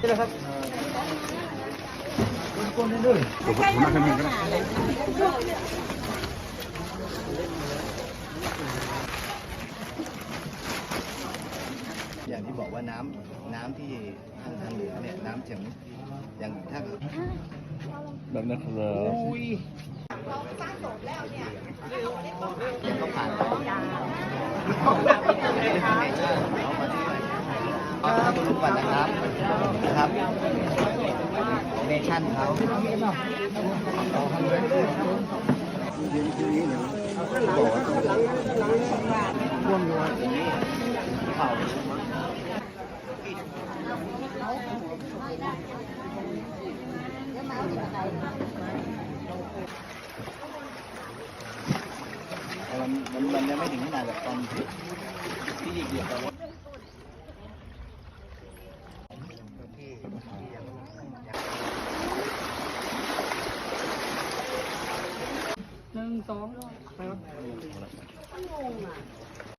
นี่แหละครับผมผมนั่งข้างหนึ่งก็ได้อย่างที่บอกว่าน้ำน้ำที่ทางทางเหนือเนี่ยน้ำเฉียงอย่างถ้าแบบนั้นเหรออย่างเขาผ่านเขามาที่ ไหนเขาดูรูปก่อนนะครับนะครับเนชั่นเขาร่วมนัวอย่างนี้เข่าแต่ มันมันมันยังไม่ถึงขนาดแบบตอนที่เหยียบเราหนึ่งสองไปวะ